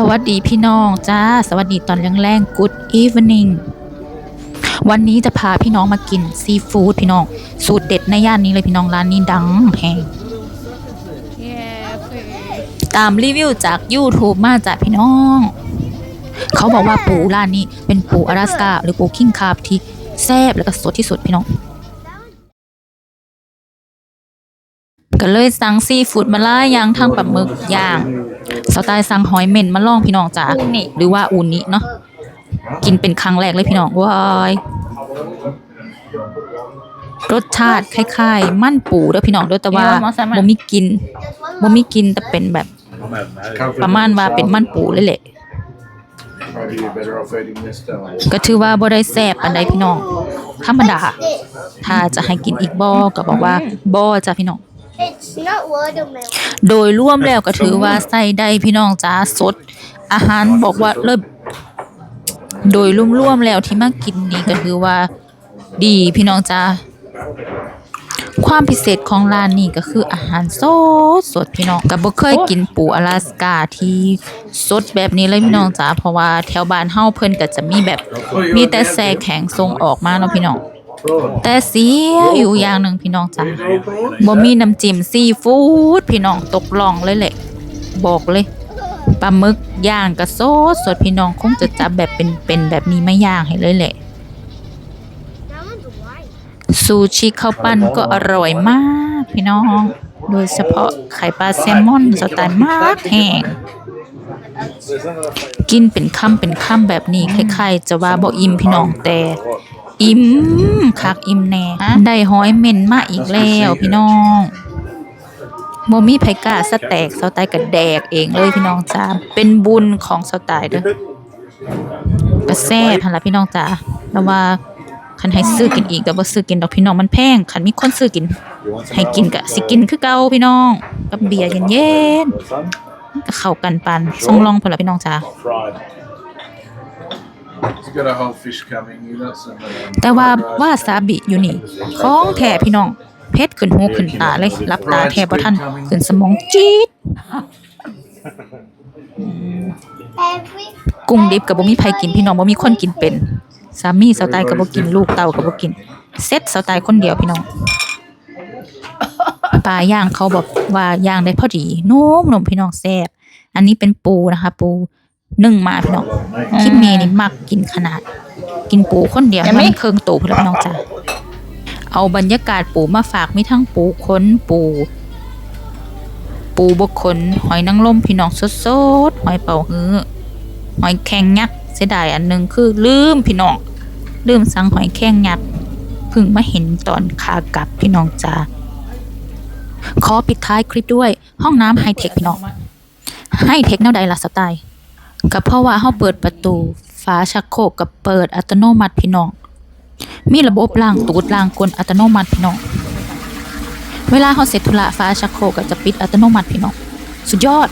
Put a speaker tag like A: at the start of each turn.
A: สวัสดีพี่น้องจ้า สวัสดีตอนแรงๆ Good evening วันนี้จะพาพี่น้องมากินซีฟู้ดพี่น้อง สูตรเด็ดในย่านนี้เลยพี่น้องร้านนี้ดังแหงตามรีวิวจาก YouTube มาจากพี่น้อง เขาบอกว่าปูร้านนี้เป็นปูอลาสกาหรือปูคิงคาบที่แซ่บแล้วก็สดที่สุดพี่น้อง ก็เลยสั่งซีฟู้ดมาล่าย่างทั้งปลาหมึกย่าง สไตล์สั่งหอยเม่นมาลองพี่น้องจ้านี่หรือว่าอูนิเนาะกินเป็นครั้งแรกเลยพี่น้องว้ายรสชาติคล้ายๆ มั่นปูเด้อพี่น้องเด้อแต่ว่าบ่มีกลินบ่มีกลินแต่เป็นแบบ ประมาณว่าเป็นมั่นปูเลยแหละ
B: Maybe you're better off eating this time.
A: ก็ถือว่าบ่ได้แซ่บปานใดพี่น้องธรรมดาถ้าจะให้กินอีกบ่ก็บอกว่าบ่จ้ะพี่น้อง
C: It's not watermelon.
A: โดยรวมแล้วก็ถือว่าใส่ได้พี่น้องจ้าสด อาหารบอกว่าเลิศโดยรวมๆแล้วที่มากินนี่ก็ถือว่า ดีพี่น้องจ้าความพิเศษของร้านนี้ก็คืออาหารสดสดพี่น้องก็บ่เคยกินปูอลาสกาที่สดแบบนี้เลยพี่น้องจ้าเพราะว่าแถวบ้านเฮาเพิ่นก็จะมีแบบมีแต่แซ่แข็งทรงออกมาเนาะพี่น้อง แต่เสียอยู่อย่างหนึ่งพี่น้องจ้าบ่มีน้ำจิ้มซีฟู้ดพี่น้องตกล่องเลยแหละ บอกเลยปลาหมึกย่างกระโซดสดพี่น้องคงจะจับแบบเป็นเป็นแบบนี้ไม่ย่างให้เลยแหละซูชิข้าวปั้นก็อร่อยมาก พี่น้อง โดยเฉพาะไข่ปลาแซลมอนสไตล์มากแห้งกินเป็นคำเป็นคำแบบนี้คล้ายๆจะว่าบ่อิ่มพี่น้องแต่ อิ่มคักอิ่มแน่ได้หอยเม่นมาอีกแล้วพี่น้องบ่มีไผกล้าสแตกเสาตายก็แดกเองเลยพี่น้องจ้าเป็นบุญของเสาตายเด้อก็แซ่บหั่นล่ะพี่น้องจ้าแต่ว่าคันให้ซื้อกินอีกก็บ่ซื้อกินดอกพี่น้องมันแพงคันมีคนซื้อกิน ให้กินก็สิกินคือเก่าพี่น้องกับเบียร์เย็นๆก็เข้ากันปานส่งลองพุ่นล่ะพี่น้องจ้า
B: Fried. He's got a whole fish coming. You got some. Um,
A: แต่ว่า
B: fried rice.
A: วาซาบิอยู่นี่ ของแท้พี่น้องเพชรขึ้นหูขึ้นตาเลยรับตาแทบบ่ทันขึ้นสมองจี๊ด
C: Every
A: กุ้งดิบกับบ่มีไผกินพี่น้องบ่มีคนกินเป็น สามีสไตล์ก็บ่กินลูกเต้าก็บ่กินเซ็ตสไตล์คนเดียวพี่น้องปลาย่างเขาบอกว่าย่างได้พอดีนุ่มนมพี่น้องแซ่บอันนี้เป็นปูนะคะ ปู นึ่งมาพี่น้องคิมเมนี่มักกินขนาด กินปูคนเดียวมันเครื่องโตพี่น้องจ้ะเอาบรรยากาศปูมาฝากมีทั้งปูค้นปู ปูบกขนหอยนางรมพี่น้องสดๆหอยเป่าฮื้อหอยแข็งยักษ์เสียดายอันหนึงคือลืมพี่น้องลืมสั่งหอยแข็งยักษ์เพิ่งมาเห็นตอนขากลับพี่น้องจ้าขอปิดท้ายคลิปด้วยห้องน้ำไฮเทคพี่น้องไฮเทคแนวใดล่ะสไตล์ ก็เพราะว่าเฮาเปิดประตูฝาชักโครกกับเปิดอัตโนมัติพี่น้อง มีระบบล้างตูดล้างก้นอัตโนมัติพี่น้อง เวลาเขาเสร็จธุระฝาชักโครกก็จะปิดอัตโนมัติพี่น้อง สุดยอด